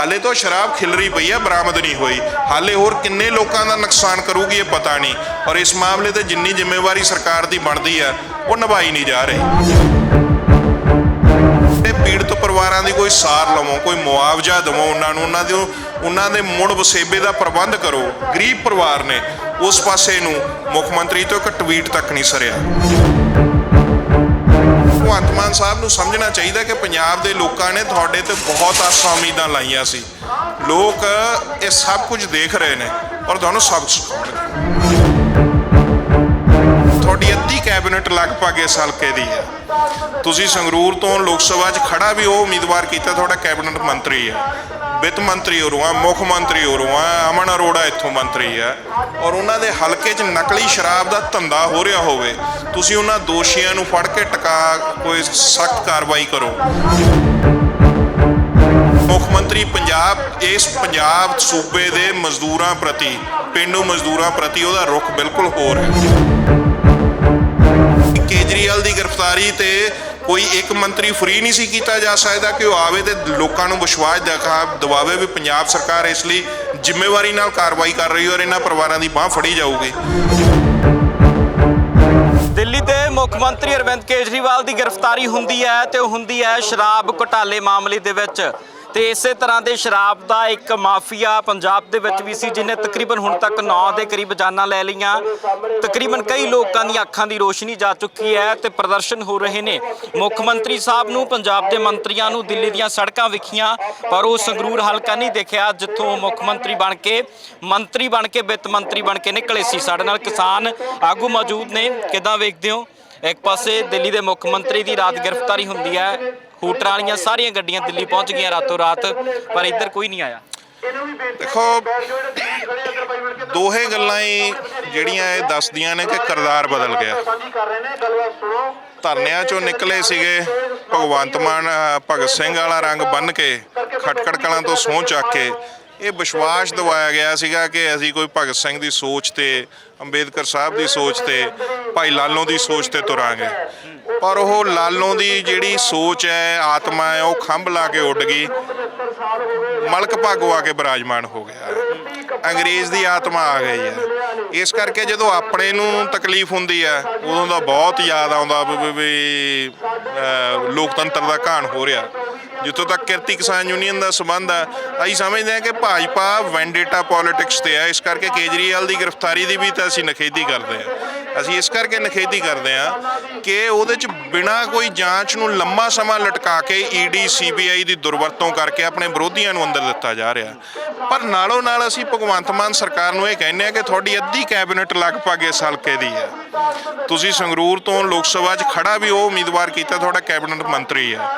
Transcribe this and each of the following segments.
ਹਾਲੇ ਤੋਂ ਸ਼ਰਾਬ ਖਿਲਰੀ ਪਈ ਹੈ ਬਰਾਮਦ ਨਹੀਂ ਹੋਈ। ਹਾਲੇ ਹੋਰ ਕਿੰਨੇ ਲੋਕਾਂ ਦਾ ਨੁਕਸਾਨ ਕਰੂਗੀ ਇਹ ਪਤਾ ਨਹੀਂ। ਔਰ ਇਸ ਮਾਮਲੇ ਤੇ ਜਿੰਨੀ ਜ਼ਿੰਮੇਵਾਰੀ ਸਰਕਾਰ ਦੀ ਬਣਦੀ ਹੈ ਉਹ ਨਿਭਾਈ ਨਹੀਂ ਜਾ ਰਹੀ। ਤੇ ਪੀੜਤ ਪਰਿਵਾਰਾਂ ਦੀ ਕੋਈ ਸਾਰ ਲਵੋ, ਕੋਈ ਮੁਆਵਜ਼ਾ ਦਿਵੋ ਉਹਨਾਂ ਨੂੰ, ਉਹਨਾਂ ਦੇ ਉਹਨਾਂ ਦੇ ਮੁੜ ਵਸੇਬੇ ਦਾ ਪ੍ਰਬੰਧ ਕਰੋ। ਗਰੀਬ ਪਰਿਵਾਰ ਨੇ, ਉਸ ਪਾਸੇ ਨੂੰ ਮੁੱਖ ਮੰਤਰੀ ਤੋਂ ਇੱਕ ਟਵੀਟ ਤੱਕ ਨਹੀਂ ਸਰਿਆ। ਭਗਵੰਤ ਮਾਨ ਸਾਹਿਬ ਨੂੰ ਸਮਝਣਾ ਚਾਹੀਦਾ ਕਿ ਪੰਜਾਬ ਦੇ ਲੋਕਾਂ ਨੇ ਤੁਹਾਡੇ ਤੇ ਬਹੁਤ ਆਸਾਂ ਉਮੀਦਾਂ ਲਾਈਆਂ ਸੀ। ਲੋਕ ਇਹ ਸਭ ਕੁਝ ਦੇਖ ਰਹੇ ਨੇ ਔਰ ਤੁਹਾਨੂੰ ਸਬਕ ਸਿਖਾਉਣਗੇ ਤੁਹਾਡੀ ਅੱਧੀ ਕੈਬਨਿਟ ਲਗਭਗ ਇਸ ਹਲਕੇ ਦੀ ਹੈ। ਤੁਸੀਂ ਸੰਗਰੂਰ ਤੋਂ ਲੋਕ ਸਭਾ 'ਚ ਖੜਾ ਵੀ ਉਹ ਉਮੀਦਵਾਰ ਕੀਤਾ, ਤੁਹਾਡਾ ਕੈਬਨਿਟ ਮੰਤਰੀ ਹੈ। ਵਿੱਤ ਮੰਤਰੀ ਹੋਰੋਂ ਆ, ਮੁੱਖ ਮੰਤਰੀ ਹੋਰੋਂ ਆ, ਅਮਨ ਅਰੋੜਾ ਇੱਥੋਂ ਮੰਤਰੀ ਹੈ। ਔਰ ਉਹਨਾਂ ਦੇ ਹਲਕੇ 'ਚ ਨਕਲੀ ਸ਼ਰਾਬ ਦਾ ਧੰਦਾ ਹੋ ਰਿਹਾ ਹੋਵੇ, ਤੁਸੀਂ ਉਹਨਾਂ ਦੋਸ਼ੀਆਂ ਨੂੰ ਫੜ ਕੇ ਟਿਕਾ ਕੋਈ ਸਖਤ ਕਾਰਵਾਈ ਕਰੋ। ਮੁੱਖ ਮੰਤਰੀ ਪੰਜਾਬ, ਇਸ ਪੰਜਾਬ ਸੂਬੇ ਦੇ ਮਜ਼ਦੂਰਾਂ ਪ੍ਰਤੀ, ਪਿੰਡੂ ਮਜ਼ਦੂਰਾਂ ਪ੍ਰਤੀ ਉਹਦਾ ਰੁਖ ਬਿਲਕੁਲ ਹੋਰ ਹੈ। ਕੇਜਰੀਵਾਲ ਦੀ ਗ੍ਰਿਫਤਾਰੀ ਤੇ ਕੋਈ ਇੱਕ ਮੰਤਰੀ ਫ੍ਰੀ ਨਹੀਂ ਸੀ ਕੀਤਾ ਜਾ ਸਕਦਾ ਕਿ ਉਹ ਆਵੇ ਤੇ ਲੋਕਾਂ ਨੂੰ ਵਿਸ਼ਵਾਸ ਦਿਖਾ ਦਿਵਾਵੇ ਵੀ ਪੰਜਾਬ ਸਰਕਾਰ ਇਸ ਲਈ ਜ਼ਿੰਮੇਵਾਰੀ ਨਾਲ ਕਾਰਵਾਈ ਕਰ ਰਹੀ ਔਰ ਇਹਨਾਂ ਪਰਿਵਾਰਾਂ ਦੀ ਬਾਹ ਫੜੀ ਜਾਊਗੀ। ਦਿੱਲੀ ਦੇ ਮੁੱਖ ਮੰਤਰੀ ਅਰਵਿੰਦ ਕੇਜਰੀਵਾਲ ਦੀ ਗ੍ਰਿਫਤਾਰੀ ਹੁੰਦੀ ਹੈ ਤੇ ਹੁੰਦੀ ਹੈ ਸ਼ਰਾਬ ਘੁਟਾਲੇ ਮਾਮਲੇ ਦੇ ਵਿੱਚ। ਤੇ ਇਸੇ ਤਰ੍ਹਾਂ ਦੇ ਸ਼ਰਾਬ ਦਾ ਇੱਕ ਮਾਫੀਆ ਪੰਜਾਬ ਦੇ ਵਿੱਚ ਵੀ ਸੀ ਜਿਨੇ ਤਕਰੀਬਨ ਹੁਣ ਤੱਕ 9 ਦੇ ਕਰੀਬ ਜਾਨਾਂ ਲੈ ਲਈਆਂ। ਤਕਰੀਬਨ ਕਈ ਲੋਕਾਂ ਦੀਆਂ ਅੱਖਾਂ ਦੀ ਰੋਸ਼ਨੀ ਜਾ ਚੁੱਕੀ ਹੈ ਤੇ ਪ੍ਰਦਰਸ਼ਨ ਹੋ ਰਹੇ ਨੇ। ਮੁੱਖ ਮੰਤਰੀ ਸਾਹਿਬ ਨੂੰ, ਪੰਜਾਬ ਦੇ ਮੰਤਰੀਆਂ ਨੂੰ ਦਿੱਲੀ ਦੀਆਂ ਸੜਕਾਂ ਵਿਖੀਆਂ, ਪਰ ਉਹ ਸੰਗਰੂਰ ਹਲਕਾ ਨਹੀਂ ਦੇਖਿਆ, ਜਿੱਥੋਂ ਮੁੱਖ ਮੰਤਰੀ ਬਣ ਕੇ, ਮੰਤਰੀ ਬਣ ਕੇ, ਵਿੱਤ ਮੰਤਰੀ ਬਣ ਕੇ ਨਿਕਲੇ ਸੀ। ਸਾਡੇ ਨਾਲ ਕਿਸਾਨ ਆਗੂ ਮੌਜੂਦ ਨੇ, ਕਿਦਾਂ ਵੇਖਦੇ ਹੋ? ਇੱਕ ਪਾਸੇ ਦਿੱਲੀ ਦੇ ਮੁੱਖ ਮੰਤਰੀ ਦੀ ਰਾਤ ਗ੍ਰਿਫਤਾਰੀ ਹੁੰਦੀ ਹੈ ਹੂਟਰਾਂ ਵਾਲੀਆਂ ਸਾਰੀਆਂ ਗੱਡੀਆਂ ਦਿੱਲੀ ਪਹੁੰਚ ਗਈਆਂ ਰਾਤੋਂ ਰਾਤ, ਪਰ ਇੱਧਰ ਕੋਈ ਨਹੀਂ ਆਇਆ। ਦੇਖੋ, ਦੋਹੇ ਗੱਲਾਂ ਹੀ ਜਿਹੜੀਆਂ ਇਹ ਦੱਸਦੀਆਂ ਨੇ ਕਿ ਕਰਦਾਰ ਬਦਲ ਗਿਆ। ਧਰਨਿਆਂ ਚੋਂ ਨਿਕਲੇ ਸੀਗੇ ਭਗਵੰਤ ਮਾਨ, ਭਗਤ ਸਿੰਘ ਵਾਲਾ ਰੰਗ ਬੰਨ ਕੇ, ਖਟਕੜ ਕਲਾਂ ਤੋਂ ਸਹੁੰ ਚੱਕ ਕੇ ਇਹ ਵਿਸ਼ਵਾਸ ਦਿਵਾਇਆ ਗਿਆ ਸੀਗਾ ਕਿ ਅਸੀਂ ਕੋਈ ਭਗਤ ਸਿੰਘ ਦੀ ਸੋਚ ਤੇ, ਅੰਬੇਦਕਰ ਸਾਹਿਬ ਦੀ ਸੋਚ ਤੇ, ਭਾਈ ਲਾਲੋਂ ਦੀ ਸੋਚ ਤੇ ਤੁਰਾਂਗੇ। ਪਰ ਉਹ ਲਾਲੋਂ ਦੀ ਜਿਹੜੀ ਸੋਚ ਹੈ, ਆਤਮਾ ਹੈ, ਉਹ ਖੰਭ ਲਾ ਕੇ ਉੱਡ ਗਈ। ਮਲਕ ਭਾਗੋ ਆ ਕੇ ਬਿਰਾਜਮਾਨ ਹੋ ਗਿਆ। ਅੰਗਰੇਜ਼ ਦੀ ਆਤਮਾ ਆ ਗਈ ਹੈ। ਇਸ ਕਰਕੇ ਜਦੋਂ ਆਪਣੇ ਨੂੰ ਤਕਲੀਫ ਹੁੰਦੀ ਹੈ, ਉਦੋਂ ਦਾ ਬਹੁਤ ਯਾਦ ਆਉਂਦਾ ਵੀ- ਲੋਕਤੰਤਰ ਦਾ ਘਾਣ ਹੋ ਰਿਹਾ। ਜਿੱਥੋਂ ਤੱਕ ਕਿਰਤੀ ਕਿਸਾਨ ਯੂਨੀਅਨ ਦਾ ਸੰਬੰਧ ਆ, ਅਸੀਂ ਸਮਝਦੇ ਹਾਂ ਕਿ ਭਾਜਪਾ ਵੈਂਡੇਟਾ ਪੋਲਿਟਿਕਸ ਤੇ ਆ। ਇਸ ਕਰਕੇ ਕੇਜਰੀਵਾਲ ਦੀ ਗ੍ਰਿਫਤਾਰੀ ਦੀ ਵੀ ਤਾਂ ਅਸੀਂ ਨਖੇਦੀ ਕਰਦੇ ਹਾਂ। ਅਸੀਂ ਇਸ ਕਰਕੇ ਨਖੇਦੀ ਕਰਦੇ ਹਾਂ ਕਿ ਉਹਦੇ ਚ ਬਿਨਾਂ ਕੋਈ ਜਾਂਚ ਨੂੰ ਲੰਮਾ ਸਮਾਂ ਲਟਕਾ ਕੇ ਈਡੀ ਸੀਬੀਆਈ ਦੀ ਦੁਰਵਰਤੋਂ ਕਰਕੇ ਆਪਣੇ ਵਿਰੋਧੀਆਂ ਨੂੰ ਅੰਦਰ ਦਿੱਤਾ ਜਾ ਰਿਹਾ। ਪਰ ਨਾਲੋਂ ਨਾਲ ਅਸੀਂ ਭਗਵੰਤ ਮਾਨ ਸਰਕਾਰ ਨੂੰ ਇਹ ਕਹਿੰਦੇ ਆ ਕਿ ਤੁਹਾਡੀ ਅੱਧੀ ਕੈਬਨਿਟ ਲਗਭਗ ਇਸ ਹਲਕੇ ਦੀ ਹੈ। ਤੁਸੀਂ ਸੰਗਰੂਰ ਤੋਂ ਲੋਕ ਸਭਾ 'ਚ ਖੜਾ ਵੀ ਉਹ ਉਮੀਦਵਾਰ ਕੀਤਾ, ਤੁਹਾਡਾ ਕੈਬਨਿਟ ਮੰਤਰੀ ਹੈ।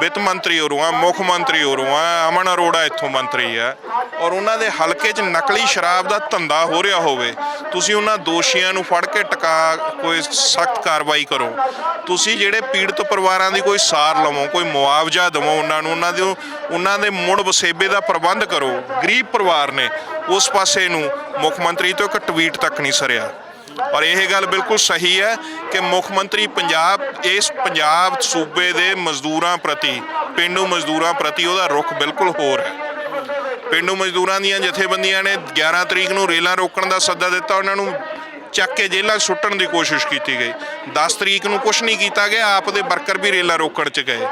ਵਿੱਤ ਮੰਤਰੀ ਹੋਰੋਂ ਆ ਮੁੱਖ ਮੰਤਰੀ ਹੋਰੋਂ ਆ ਅਮਨ ਅਰੋੜਾ ਇੱਥੋਂ ਮੰਤਰੀ ਆ ਔਰ ਉਹਨਾਂ ਦੇ ਹਲਕੇ 'ਚ ਨਕਲੀ ਸ਼ਰਾਬ ਦਾ ਧੰਦਾ ਹੋ ਰਿਹਾ ਹੋਵੇ, ਤੁਸੀਂ ਉਹਨਾਂ ਦੋਸ਼ੀਆਂ ਨੂੰ ਫੜ ਕੇ ਟਿਕਾ ਕੋਈ ਸਖਤ ਕਾਰਵਾਈ ਕਰੋ। ਤੁਸੀਂ ਜਿਹੜੇ ਪੀੜਤ ਪਰਿਵਾਰਾਂ ਦੀ ਕੋਈ ਸਾਰ ਲਵੋ, ਕੋਈ ਮੁਆਵਜ਼ਾ ਦਿਵੋ ਉਹਨਾਂ ਨੂੰ, ਉਹਨਾਂ ਦੇ ਉਹਨਾਂ ਦੇ ਮੁੜ ਵਸੇਬੇ ਦਾ ਪ੍ਰਬੰਧ ਕਰੋ। ਗਰੀਬ ਪਰਿਵਾਰ ਨੇ ਉਸ ਪਾਸੇ ਨੂੰ ਮੁੱਖ ਮੰਤਰੀ ਤੋਂ ਇੱਕ ਟਵੀਟ ਤੱਕ ਨਹੀਂ ਸਰਿਆ। ਔਰ ਇਹ ਗੱਲ ਬਿਲਕੁਲ ਸਹੀ ਹੈ ਕਿ ਮੁੱਖ ਮੰਤਰੀ ਪੰਜਾਬ, ਇਸ ਪੰਜਾਬ ਸੂਬੇ ਦੇ ਮਜ਼ਦੂਰਾਂ ਪ੍ਰਤੀ, ਪਿੰਡੂ ਮਜ਼ਦੂਰਾਂ ਪ੍ਰਤੀ ਉਹਦਾ ਰੁਖ ਬਿਲਕੁਲ ਹੋਰ ਹੈ। ਪਿੰਡੂ ਮਜ਼ਦੂਰਾਂ ਦੀਆਂ ਜਥੇਬੰਦੀਆਂ ਨੇ 11 ਤਰੀਕ ਨੂੰ ਰੇਲਾਂ ਰੋਕਣ ਦਾ ਸੱਦਾ ਦਿੱਤਾ, ਉਹਨਾਂ ਨੂੰ ਚੱਕ ਕੇ ਜੇਲ੍ਹਾਂ ਸੁੱਟਣ ਦੀ ਕੋਸ਼ਿਸ਼ ਕੀਤੀ ਗਈ। 10 ਤਰੀਕ ਨੂੰ ਕੁਝ ਨਹੀਂ ਕੀਤਾ ਗਿਆ, ਆਪ ਦੇ ਵਰਕਰ ਵੀ ਰੇਲਾਂ ਰੋਕਣ 'ਚ ਗਏ।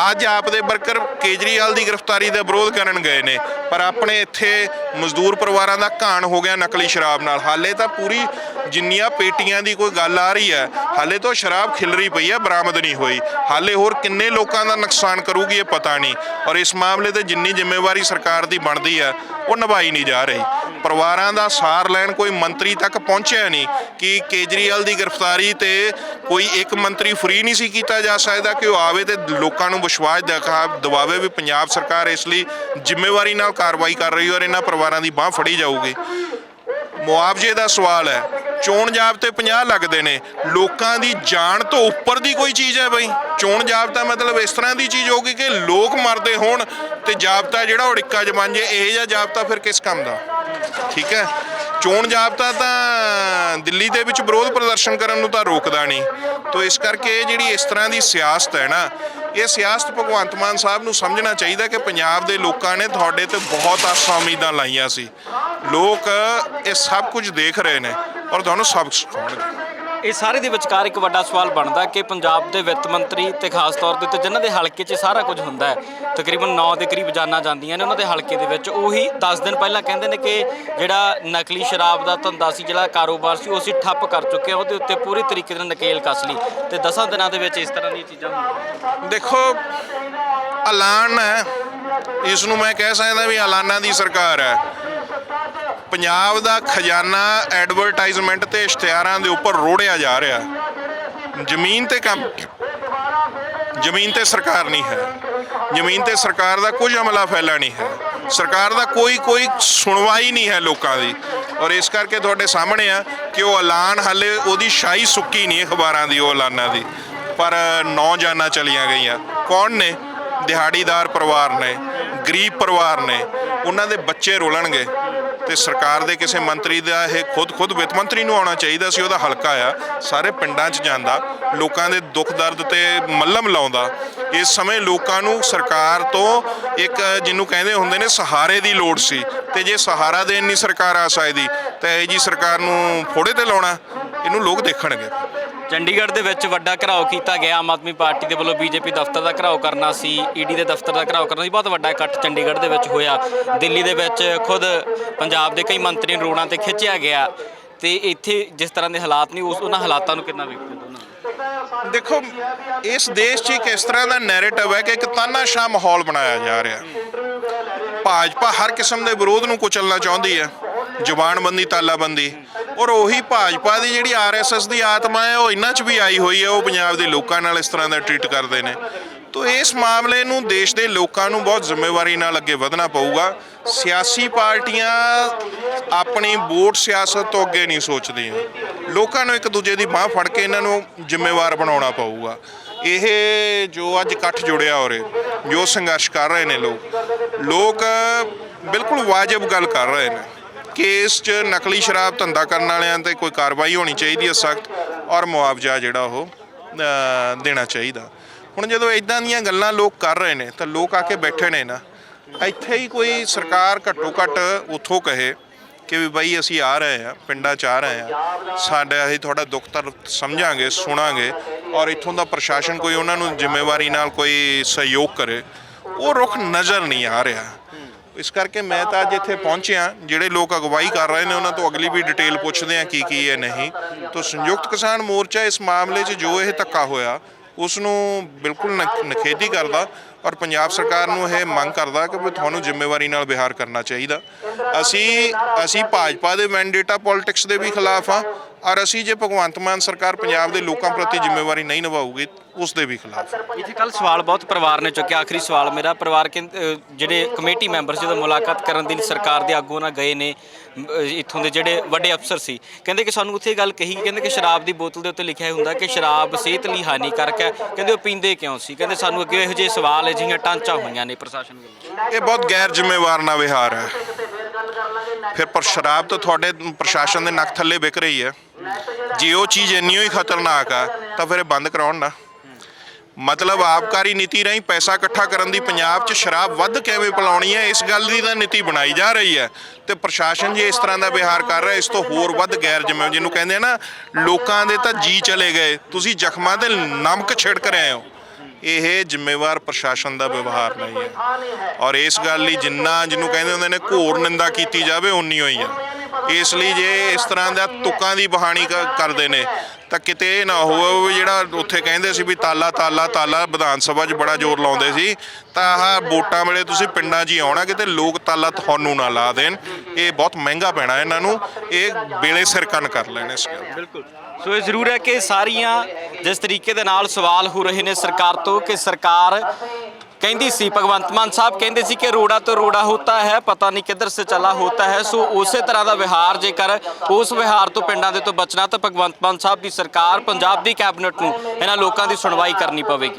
ਅੱਜ ਆਪ ਦੇ ਵਰਕਰ ਕੇਜਰੀਵਾਲ ਦੀ ਗ੍ਰਿਫਤਾਰੀ ਦਾ ਵਿਰੋਧ ਕਰਨ ਗਏ ਨੇ, ਪਰ ਆਪਣੇ ਇੱਥੇ ਮਜ਼ਦੂਰ ਪਰਿਵਾਰਾਂ ਦਾ ਘਾਣ ਹੋ ਗਿਆ ਨਕਲੀ ਸ਼ਰਾਬ ਨਾਲ। ਹਾਲੇ ਤਾਂ ਪੂਰੀ ਜਿੰਨੀਆਂ ਪੇਟੀਆਂ ਦੀ ਕੋਈ ਗੱਲ ਆ ਰਹੀ ਹੈ, ਹਾਲੇ ਤਾਂ ਸ਼ਰਾਬ ਖਿਲਰੀ ਪਈ ਹੈ, ਬਰਾਮਦ ਨਹੀਂ ਹੋਈ। ਹਾਲੇ ਹੋਰ ਕਿੰਨੇ ਲੋਕਾਂ ਦਾ ਨੁਕਸਾਨ ਕਰੂਗੀ ਇਹ ਪਤਾ ਨਹੀਂ, ਔਰ ਇਸ ਮਾਮਲੇ ਤੇ ਜਿੰਨੀ ਜ਼ਿੰਮੇਵਾਰੀ ਸਰਕਾਰ ਦੀ ਬਣਦੀ ਹੈ, ਉਹ ਨਿਭਾਈ ਨਹੀਂ ਜਾ ਰਹੀ। ਪਰਿਵਾਰਾਂ ਦਾ ਸਾਰ ਲੈਣ ਕੋਈ ਮੰਤਰੀ ਤੱਕ ਪਹੁੰਚਿਆ ਨਹੀਂ, ਕਿ ਕੇਜਰੀਵਾਲ ਦੀ ਗ੍ਰਿਫਤਾਰੀ ਤੇ ਕੋਈ ਇੱਕ ਮੰਤਰੀ ਫ੍ਰੀ ਨਹੀਂ ਸੀ ਕੀਤਾ ਜਾ ਸਕਦਾ, ਕਿ ਉਹ ਆਵੇ ਤੇ ਲੋਕਾਂ ਨੂੰ ਵਿਸ਼ਵਾਸ ਦਿਖਾ, ਦਿਵਾਵੇ ਵੀ ਪੰਜਾਬ ਸਰਕਾਰ ਇਸ ਲਈ ਜ਼ਿੰਮੇਵਾਰੀ ਨਾਲ ਕਾਰਵਾਈ ਕਰ ਰਹੀ ਹੈ ਔਰ ਇਹਨਾਂ ਪਰਿਵਾਰਾਂ ਦੀ ਬਾਹ ਫੜੀ ਜਾਊਗੀ। ਮੁਆਵਜ਼ੇ ਦਾ ਸਵਾਲ ਹੈ, ਚੋਣ ਜਾਬਤੇ 50 ਲੱਗਦੇ ਨੇ, ਲੋਕਾਂ ਦੀ ਜਾਨ ਤੋਂ ਉੱਪਰ ਦੀ ਕੋਈ ਚੀਜ਼ ਹੈ ਬਈ? ਚੋਣ ਜਾਬਤਾ ਮਤਲਬ ਇਸ ਤਰ੍ਹਾਂ ਦੀ ਚੀਜ਼ ਹੋਗੀ ਕਿ ਲੋਕ ਮਰਦੇ ਹੋਣ ਤੇ ਜਾਬਤਾ ਜਿਹੜਾ ਉਹ ਚ ਬਣ ਜੇ ਇਹ ਜਿਹਾ ਜਾਬਤਾ ਫਿਰ ਕਿਸ ਕੰਮ ਦਾ? ਠੀਕ ਹੈ। ਚੋਣ ਜਾਬਤਾ ਤਾਂ ਦਿੱਲੀ ਦੇ ਵਿੱਚ ਵਿਰੋਧ ਪ੍ਰਦਰਸ਼ਨ ਕਰਨ ਨੂੰ ਤਾਂ ਰੋਕਦਾ ਨਹੀਂ। ਤੋ ਇਸ ਕਰਕੇ ਇਹ ਜਿਹੜੀ ਇਸ ਤਰ੍ਹਾਂ ਦੀ ਸਿਆਸਤ ਹੈ ਨਾ, ਇਹ ਸਿਆਸਤ ਭਗਵੰਤ ਮਾਨ ਸਾਹਿਬ ਨੂੰ ਸਮਝਣਾ ਚਾਹੀਦਾ ਕਿ ਪੰਜਾਬ ਦੇ ਲੋਕਾਂ ਨੇ ਤੁਹਾਡੇ ਤੇ ਬਹੁਤ ਆਸਾਂ ਉਮੀਦਾਂ ਲਾਈਆਂ ਸੀ। ਲੋਕ ਇਹ ਸਭ ਕੁਝ ਦੇਖ ਰਹੇ ਨੇ ਔਰ ਤੁਹਾਨੂੰ ਸਬਕ ਸਿਖਾਉਣਗੇ। ਇਹ ਸਾਰੇ ਦੇ ਵਿਚਕਾਰ ਇੱਕ ਵੱਡਾ ਸਵਾਲ ਬਣਦਾ ਕਿ ਪੰਜਾਬ ਦੇ ਵਿੱਤ ਮੰਤਰੀ ਤੇ ਖਾਸ ਤੌਰ ਦੇ ਉੱਤੇ ਜਿਨ੍ਹਾਂ ਦੇ ਹਲਕੇ 'ਚ ਸਾਰਾ ਕੁਝ ਹੁੰਦਾ ਹੈ, ਤਕਰੀਬਨ 9 ਦੇ ਕਰੀਬ ਜਾਨਾਂ ਜਾਂਦੀਆਂ ਨੇ ਉਹਨਾਂ ਦੇ ਹਲਕੇ ਦੇ ਵਿੱਚ, ਉਹੀ 10 ਦਿਨ ਪਹਿਲਾਂ ਕਹਿੰਦੇ ਨੇ ਕਿ ਜਿਹੜਾ ਨਕਲੀ ਸ਼ਰਾਬ ਦਾ ਧੰਦਾ ਸੀ, ਜਿਹੜਾ ਕਾਰੋਬਾਰ ਸੀ, ਉਹ ਅਸੀਂ ਠੱਪ ਕਰ ਚੁੱਕੇ ਹਾਂ, ਉਹਦੇ ਉੱਤੇ ਪੂਰੀ ਤਰੀਕੇ ਨਾਲ ਨਕੇਲ ਕੱਸ ਲਈ ਤੇ 10 ਦਿਨਾਂ ਦੇ ਵਿੱਚ ਇਸ ਤਰ੍ਹਾਂ ਦੀਆਂ ਚੀਜ਼ਾਂ ਹੁੰਦੀਆਂ ਦੇਖੋ, ਐਲਾਨ ਹੈ, ਇਸ ਨੂੰ ਮੈਂ ਕਹਿ ਸਕਦਾ ਵੀ ਐਲਾਨਾਂ ਦੀ ਸਰਕਾਰ ਹੈ। ਪੰਜਾਬ ਦਾ ਖਜ਼ਾਨਾ ਐਡਵਰਟਾਈਜ਼ਮੈਂਟ ਤੇ ਇਸ਼ਤਿਹਾਰਾਂ ਦੇ ਉੱਪਰ ਰੋੜਿਆ ਜਾ ਰਿਹਾ। ਜ਼ਮੀਨ ਤੇ ਕੰਮ ਜ਼ਮੀਨ ਤੇ ਸਰਕਾਰ ਨਹੀਂ ਹੈ। ਜ਼ਮੀਨ ਤੇ ਸਰਕਾਰ ਦਾ ਕੁਝ ਅਮਲਾ ਫੈਲਾ ਨਹੀਂ ਹੈ। ਸਰਕਾਰ ਦਾ ਕੋਈ ਕੋਈ ਸੁਣਵਾਈ ਨਹੀਂ ਹੈ ਲੋਕਾਂ ਦੀ। ਔਰ ਇਸ ਕਰਕੇ ਤੁਹਾਡੇ ਸਾਹਮਣੇ ਆ ਕਿ ਉਹ ਐਲਾਨ ਹਾਲੇ ਉਹਦੀ ਸ਼ਾਹੀ ਸੁੱਕੀ ਨਹੀਂ ਅਖਬਾਰਾਂ ਦੀ, ਉਹ ਐਲਾਨਾਂ ਦੀ। ਪਰ ਨੌਜਵਾਨਾਂ ਚਲੀਆਂ ਗਈਆਂ। ਕੌਣ ਨੇ? ਦਿਹਾੜੀਦਾਰ ਪਰਿਵਾਰ ਨੇ, ਗਰੀਬ ਪਰਿਵਾਰ ਨੇ। ਉਹਨਾਂ ਦੇ ਬੱਚੇ ਰੋਲਣਗੇ। ਤੇ ਸਰਕਾਰ ਦੇ ਕਿਸੇ ਮੰਤਰੀ ਦਾ ਇਹ ਖੁਦ ਖੁਦ ਵਿੱਤ ਮੰਤਰੀ ਨੂੰ ਆਉਣਾ ਚਾਹੀਦਾ ਸੀ, ਉਹਦਾ ਹਲਕਾ ਆ, ਸਾਰੇ ਪਿੰਡਾਂ 'ਚ ਜਾਂਦਾ, ਲੋਕਾਂ ਦੇ ਦੁੱਖ ਦਰਦ ਤੇ ਮੱਲਮ ਲਾਉਂਦਾ। ਇਸ ਸਮੇਂ ਲੋਕਾਂ ਨੂੰ ਸਰਕਾਰ ਤੋਂ ਇੱਕ ਜਿਹਨੂੰ ਕਹਿੰਦੇ ਹੁੰਦੇ ਨੇ ਸਹਾਰੇ ਦੀ ਲੋੜ ਸੀ, ਤੇ ਜੇ ਸਹਾਰਾ ਦੇਣ ਨਹੀਂ ਸਰਕਾਰ ਆ ਸਕਦੀ, ਤਾਂ ਇਹ ਜੀ ਸਰਕਾਰ ਨੂੰ ਫੋੜੇ ਤੇ ਲਾਉਣਾ, ਇਹਨੂੰ ਲੋਕ ਦੇਖਣਗੇ। ਚੰਡੀਗੜ੍ਹ ਦੇ ਵਿੱਚ ਵੱਡਾ ਘਰਾਓ ਕੀਤਾ ਗਿਆ। ਆਮ ਆਦਮੀ ਪਾਰਟੀ ਦੇ ਵੱਲੋਂ ਬੀਜੇਪੀ ਦਫ਼ਤਰ ਦਾ ਘਰਾਓ ਕਰਨਾ ਸੀ, ਈਡੀ ਦੇ ਦਫ਼ਤਰ ਦਾ ਘਰਾਓ ਕਰਨਾ ਸੀ। ਬਹੁਤ ਵੱਡਾ ਇਕੱਠ ਚੰਡੀਗੜ੍ਹ ਦੇ ਵਿੱਚ ਹੋਇਆ। ਦਿੱਲੀ ਦੇ ਵਿੱਚ ਖੁਦ ਪੰਜਾਬ ਦੇ ਕਈ ਮੰਤਰੀ ਨੂੰ ਰੋਡਾਂ ਤੇ ਖਿੱਚਿਆ ਗਿਆ। ਤੇ ਇੱਥੇ ਜਿਸ ਤਰ੍ਹਾਂ ਦੇ ਹਾਲਾਤ ਨੇ, ਉਸ ਉਹਨਾਂ ਹਾਲਾਤਾਂ ਨੂੰ ਕਿੰਨਾ ਵੇਖਦੇ ਦੋਨਾਂ ਦੇਖੋ, ਇਸ ਦੇਸ਼ 'ਚ ਇੱਕ ਇਸ ਤਰ੍ਹਾਂ ਦਾ ਨੈਰੇਟਿਵ ਹੈ ਕਿ ਇੱਕ ਤਾਨਾਸ਼ਾਹ ਮਾਹੌਲ ਬਣਾਇਆ ਜਾ ਰਿਹਾ। ਭਾਜਪਾ ਹਰ ਕਿਸਮ ਦੇ ਵਿਰੋਧ ਨੂੰ ਕੁਚਲਣਾ ਚਾਹੁੰਦੀ ਹੈ। ਜ਼ੁਬਾਨਬੰਦੀ ਤਾਲਾਬੰਦੀ। ਔਰ ਉਹੀ ਭਾਜਪਾ ਦੀ ਜਿਹੜੀ ਆਰਐਸਐਸ ਦੀ ਆਤਮਾ ਹੈ, ਉਹ ਇਹਨਾਂ 'ਚ ਵੀ ਆਈ ਹੋਈ ਹੈ, ਉਹ ਪੰਜਾਬ ਦੇ ਲੋਕਾਂ ਨਾਲ ਇਸ ਤਰ੍ਹਾਂ ਦਾ ਟ੍ਰੀਟ ਕਰਦੇ ਨੇ। ਤੋ ਇਸ ਮਾਮਲੇ ਨੂੰ ਦੇਸ਼ ਦੇ ਲੋਕਾਂ ਨੂੰ ਬਹੁਤ ਜ਼ਿੰਮੇਵਾਰੀ ਨਾਲ ਅੱਗੇ ਵਧਣਾ ਪਊਗਾ। ਸਿਆਸੀ ਪਾਰਟੀਆਂ ਆਪਣੀ ਵੋਟ ਸਿਆਸਤ ਤੋਂ ਅੱਗੇ ਨਹੀਂ ਸੋਚਦੀਆਂ। ਲੋਕਾਂ ਨੂੰ ਇੱਕ ਦੂਜੇ ਦੀ ਬਾਹ ਫੜ ਕੇ ਇਹਨਾਂ ਨੂੰ ਜ਼ਿੰਮੇਵਾਰ ਬਣਾਉਣਾ ਪਊਗਾ। ਇਹ ਜੋ ਅੱਜ ਇਕੱਠ ਜੁੜਿਆ ਹੋ ਰਿਹਾ ਜੋ ਸੰਘਰਸ਼ ਕਰ ਰਹੇ ਨੇ ਲੋਕ ਲੋਕ ਬਿਲਕੁਲ ਵਾਜਬ ਗੱਲ ਕਰ ਰਹੇ ਨੇ। ਕੇਸ 'ਚ ਨਕਲੀ ਸ਼ਰਾਬ ਧੰਦਾ ਕਰਨ ਵਾਲਿਆਂ ਤੇ ਕੋਈ ਕਾਰਵਾਈ ਹੋਣੀ ਚਾਹੀਦੀ ਹੈ ਸਖਤ ਔਰ ਮੁਆਵਜ਼ਾ ਜਿਹੜਾ ਉਹ ਦੇਣਾ ਚਾਹੀਦਾ। ਹੁਣ ਜਦੋਂ ਇਦਾਂ ਦੀਆਂ ਗੱਲਾਂ ਲੋਕ ਕਰ ਰਹੇ ਨੇ, ਤਾਂ ਲੋਕ ਆ ਕੇ ਬੈਠੇ ਨੇ ਨਾ, ਇੱਥੇ ਹੀ ਕੋਈ ਸਰਕਾਰ ਘੱਟੋ ਘੱਟ ਉੱਥੋਂ ਕਹੇ ਕਿ ਵੀ ਬਾਈ ਅਸੀਂ ਆ ਰਹੇ ਆ ਪਿੰਡਾਂ 'ਚ ਆ ਰਹੇ ਆ ਸਾਡਾ ਅਸੀਂ ਤੁਹਾਡਾ ਦੁੱਖ ਤਰ ਸਮਝਾਂਗੇ, ਸੁਣਾਂਗੇ ਔਰ ਇੱਥੋਂ ਦਾ ਪ੍ਰਸ਼ਾਸਨ ਕੋਈ ਉਹਨਾਂ ਨੂੰ ਜ਼ਿੰਮੇਵਾਰੀ ਨਾਲ ਕੋਈ ਸਹਿਯੋਗ ਕਰੇ, ਉਹ ਰੁਖ ਨਜ਼ਰ ਨਹੀਂ ਆ ਰਿਹਾ। ਇਸ ਕਰਕੇ ਮੈਂ ਤਾਂ ਅੱਜ ਇੱਥੇ ਪਹੁੰਚਿਆ, ਜਿਹੜੇ ਲੋਕ ਅਗਵਾਈ ਕਰ ਰਹੇ ਨੇ, ਉਹਨਾਂ ਤੋਂ ਅਗਲੀ ਵੀ ਡਿਟੇਲ ਪੁੱਛਦੇ ਆ ਕੀ ਕੀ ਹੈ, ਨਹੀਂ। ਤਾਂ ਸੰਯੁਕਤ ਕਿਸਾਨ ਮੋਰਚਾ ਇਸ ਮਾਮਲੇ 'ਚ ਜੋ ਇਹ ਧੱਕਾ ਹੋਇਆ ਉਸ ਨੂੰ ਬਿਲਕੁਲ ਨਖ- ਨਿਖੇਧੀ ਕਰਦਾ। ਔਰ ਪੰਜਾਬ ਸਰਕਾਰ ਨੂੰ ਇਹ ਮੰਗ ਕਰਦਾ ਕਿ ਵੀ ਤੁਹਾਨੂੰ ਜ਼ਿੰਮੇਵਾਰੀ ਨਾਲ ਵਿਹਾਰ ਕਰਨਾ ਚਾਹੀਦਾ। ਅਸੀਂ ਅਸੀਂ ਭਾਜਪਾ ਦੇ ਮੈਂਡੇਟਾ ਪੋਲਿਟਿਕਸ ਦੇ ਵੀ ਖਿਲਾਫ ਆ, ਔਰ ਅਸੀਂ ਜੇ ਭਗਵੰਤ ਮਾਨ ਸਰਕਾਰ ਪੰਜਾਬ ਦੇ ਲੋਕਾਂ ਪ੍ਰਤੀ ਜ਼ਿੰਮੇਵਾਰੀ ਨਹੀਂ ਨਿਭਾਊਗੀ, ਉਸ ਦੇ ਵੀ ਖਿਲਾਫ। ਆ ਇੱਥੇ ਕੱਲ ਸਵਾਲ ਬਹੁਤ ਪਰਿਵਾਰ ਨੇ ਚੁੱਕਿਆ, ਆਖਰੀ ਸਵਾਲ ਮੇਰਾ। ਪਰਿਵਾਰ ਕਹਿੰਦੇ ਜਿਹੜੇ ਕਮੇਟੀ ਮੈਂਬਰ ਜਦੋਂ ਮੁਲਾਕਾਤ ਕਰਨ ਦੀ ਸਰਕਾਰ ਦੇ ਆਗੂ ਨਾਲ ਗਏ ਨੇ ਇੱਥੋਂ ਦੇ ਜਿਹੜੇ ਵੱਡੇ ਅਫਸਰ ਸੀ, ਕਹਿੰਦੇ ਕਿ ਸਾਨੂੰ ਉੱਥੇ ਗੱਲ ਕਹੀ, ਕਹਿੰਦੇ ਕਿ ਸ਼ਰਾਬ ਦੀ ਬੋਤਲ ਦੇ ਉੱਤੇ ਲਿਖਿਆ ਹੁੰਦਾ ਕਿ ਸ਼ਰਾਬ ਸਿਹਤ ਲਈ ਹਾਨੀਕਾਰਕ ਹੈ, ਕਹਿੰਦੇ ਉਹ ਪੀਂਦੇ ਕਿਉਂ ਸੀ? ਕਹਿੰਦੇ ਸਾਨੂੰ ਅੱਗੇ ਇਹੋ ਜਿਹੇ ਸਵਾਲ ਜਿਹੀਆਂ ਟਾਂਚਾ ਹੋਈਆਂ ਨੇ ਪ੍ਰਸ਼ਾਸਨ ਵੱਲੋਂ। ਇਹ ਬਹੁਤ ਗੈਰ ਜ਼ਿੰਮੇਵਾਰ ਨਾ ਵਿਹਾਰ ਹੈ। ਫਿਰ ਪਰ ਸ਼ਰਾਬ ਤਾਂ ਤੁਹਾਡੇ ਪ੍ਰਸ਼ਾਸਨ ਦੇ ਨੱਕ ਥੱਲੇ ਵਿਕ ਰਹੀ ਹੈ। ਜੇ ਉਹ ਚੀਜ਼ ਇੰਨੀ ਹੀ ਖਤਰਨਾਕ ਆ, ਤਾਂ ਫਿਰ ਇਹ ਬੰਦ ਕਰਾਉਣ ਨਾ। ਮਤਲਬ ਆਬਕਾਰੀ ਨੀਤੀ ਰਾਹੀਂ ਪੈਸਾ ਇਕੱਠਾ ਕਰਨ ਦੀ ਪੰਜਾਬ 'ਚ ਸ਼ਰਾਬ ਵੱਧ ਕਿਵੇਂ ਪਿਲਾਉਣੀ ਹੈ, ਇਸ ਗੱਲ ਦੀ ਤਾਂ ਨੀਤੀ ਬਣਾਈ ਜਾ ਰਹੀ ਹੈ। ਤੇ ਪ੍ਰਸ਼ਾਸਨ ਜੇ ਇਸ ਤਰ੍ਹਾਂ ਦਾ ਵਿਹਾਰ ਕਰ ਰਿਹਾ, ਇਸ ਤੋਂ ਹੋਰ ਵੱਧ ਗੈਰ ਜ਼ਿੰਮੇਵਾਰ, ਜਿਹਨੂੰ ਕਹਿੰਦੇ ਆ ਨਾ, ਲੋਕਾਂ ਦੇ ਤਾਂ ਜੀ ਚਲੇ ਗਏ। ਤੁਸੀਂ ਜ਼ਖਮਾਂ ਤੇ ਨਮਕ ਛਿੜਕ ਰਹੇ ਹੋ। ਇਹ ਜ਼ਿੰਮੇਵਾਰ ਪ੍ਰਸ਼ਾਸਨ ਦਾ ਵਿਵਹਾਰ ਨਹੀਂ ਹੈ। ਔਰ ਇਸ ਗੱਲ ਲਈ ਜਿੰਨਾ ਜਿਹਨੂੰ ਕਹਿੰਦੇ ਹੁੰਦੇ ਨੇ ਘੋਰ ਨਿੰਦਾ ਕੀਤੀ ਜਾਵੇ ਉਨੀ ਹੋਈ ਆ। ਇਸ ਲਈ ਜੇ ਇਸ ਤਰ੍ਹਾਂ ਦਾ ਤੁਕਾਂ ਦੀ ਬਹਾਨੀ ਕ- ਕਰਦੇ ਨੇ, ਤਾਂ ਕਿਤੇ ਇਹ ਨਾ ਹੋਵੇ ਵੀ ਜਿਹੜਾ ਉੱਥੇ ਕਹਿੰਦੇ ਸੀ ਵੀ ਤਾਲਾ ਤਾਲਾ ਤਾਲਾ, ਵਿਧਾਨ ਸਭਾ 'ਚ ਬੜਾ ਜ਼ੋਰ ਲਾਉਂਦੇ ਸੀ, ਤਾਂ ਆਹ ਵੋਟਾਂ ਵੇਲੇ ਤੁਸੀਂ ਪਿੰਡਾਂ 'ਚ ਹੀ ਆਉਣਾ, ਕਿਤੇ ਲੋਕ ਤਾਲਾ ਤੁਹਾਨੂੰ ਨਾ ਲਾ ਦੇਣ, ਇਹ ਬਹੁਤ ਮਹਿੰਗਾ ਪੈਣਾ ਇਹਨਾਂ ਨੂੰ, ਇਹ ਵੇਲੇ ਸਿਰ ਕੰਨ ਕਰ ਲੈਣ ਇਸ ਗੱਲ ਬਿਲਕੁਲ। ਸੋ ਇਹ ਜ਼ਰੂਰ ਹੈ ਕਿ ਸਾਰੀਆਂ ਜਿਸ ਤਰੀਕੇ ਦੇ ਨਾਲ ਸਵਾਲ ਹੋ ਰਹੇ ਨੇ ਸਰਕਾਰ ਤੋਂ, ਕਿ ਸਰਕਾਰ ਕਹਿੰਦੀ ਸੀ, ਭਗਵੰਤ ਮਾਨ ਸਾਹਿਬ ਕਹਿੰਦੇ ਸੀ ਕਿ ਰੋੜਾ ਤੋਂ ਰੋੜਾ ਹੋਤਾ ਹੈ, ਪਤਾ ਨਹੀਂ ਕਿੱਧਰ ਸੇ ਚਲਾ ਹੋਤਾ ਹੈ। ਸੋ ਉਸੇ ਤਰ੍ਹਾਂ ਦਾ ਵਿਹਾਰ ਜੇਕਰ ਉਸ ਵਿਹਾਰ ਤੋਂ ਪਿੰਡਾਂ ਦੇ ਤੋਂ ਬਚਣਾ ਤਾਂ ਭਗਵੰਤ ਮਾਨ ਸਾਹਿਬ ਦੀ ਸਰਕਾਰ ਪੰਜਾਬ ਦੀ ਕੈਬਨਿਟ ਨੂੰ ਇਹਨਾਂ ਲੋਕਾਂ ਦੀ ਸੁਣਵਾਈ ਕਰਨੀ ਪਵੇਗੀ।